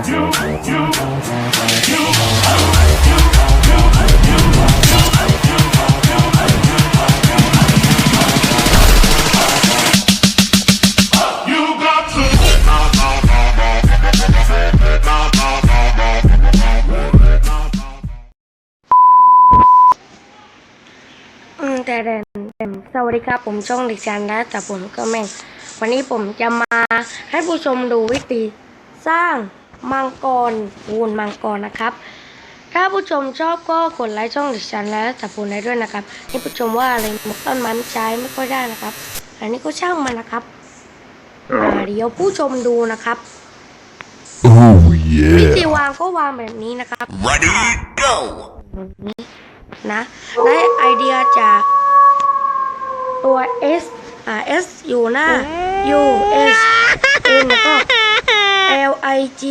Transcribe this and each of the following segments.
แต่แต่แต่สวัสดีครับ ผมช่องเด็กชันและแต่ผมก็แม่งวันนี้ผมจะมาให้ผู้ชมดูวิธีสร้าง มังกรวูนมังกรนะครับ ถ้าผู้ชมชอบก็กดไลค์ช่องเด็กชันและแต่ผมได้ด้วยนะครับ นี่ผู้ชมว่าอะไรต้นไม้มันใช้ไม่ค่อยได้นะครับ อันนี้ก็ช่างมันนะครับอ่าเดี๋ยวผู้ชมดูนะครับ Oh วิ yeah. ธีวางก็วางแบบนี้นะครับ Ready, go. นี้นะได้ไอเดียจากตัว S อ่า S อยู่หน้า U S N แล้วก็ L I G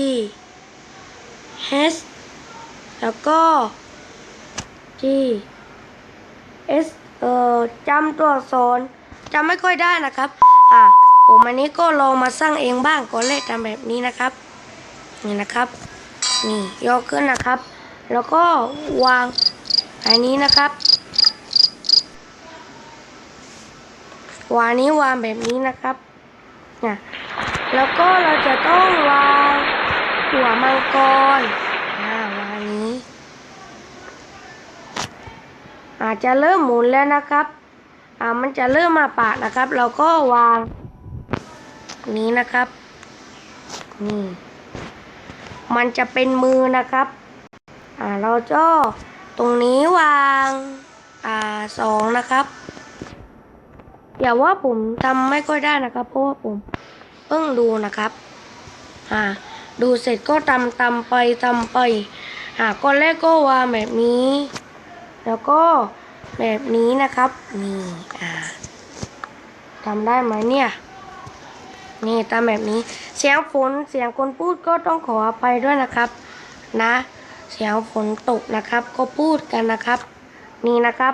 H แล้วก็ G S เอ่อจำตัวอักษรจำไม่ค่อยได้นะครับ อะผมอันนี้ก็ลองมาสร้างเองบ้างก็เลขทำแบบนี้นะครับ นี่นะครับ นี่ยกขึ้นนะครับ แล้วก็วางอันนี้นะครับวางนี้วางแบบนี้นะครับนะ แล้วก็เราจะต้องวางหัวมังกรอ่าวางนี้ อาจจะเริ่มหมุนแล้วนะครับ อ่ามันจะเริ่มมาปะนะครับ เราก็วาง นี้นะครับ นี่ มันจะเป็นมือนะครับ อ่าเราก็ตรงนี้วาง อ่าสองนะครับอย่าว่าผมทำไม่ค่อยได้นะครับ เพราะว่าผม เพิ่งดูนะครับอ่าดูเสร็จก็ทำทำไปทำไปอ่าก้อนแรกก็วางแบบนี้ แล้วก็แบบนี้นะครับนี่อ่าทำได้ไหมเนี่ยนี่ตามแบบนี้เสียงฝนเสียงคนพูดก็ต้องขออภัยด้วยนะครับ นะ เสียงฝนตกนะครับ ก็พูดกันนะครับ นี่นะครับ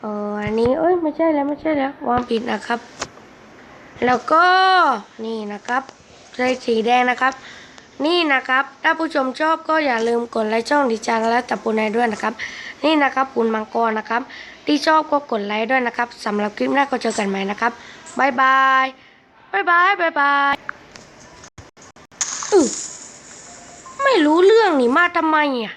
เอออันนี้เอ้ยไม่ใช่แล้วไม่ใช่แล้ววางผิดนะครับ แล้วก็นี่นะครับใช้สีแดงนะครับ นี่นะครับ ถ้าผู้ชมชอบก็อย่าลืมกดไลค์ช่องดิจันและตับปูนายด้วยนะครับ นี่นะครับปูนมังกรนะครับ ที่ชอบก็กดไลค์ด้วยนะครับสำหรับคลิปหน้าก็เจอกันใหม่นะครับบายบายบายบายบายบายไม่รู้เรื่องนี่มาทำไมอะ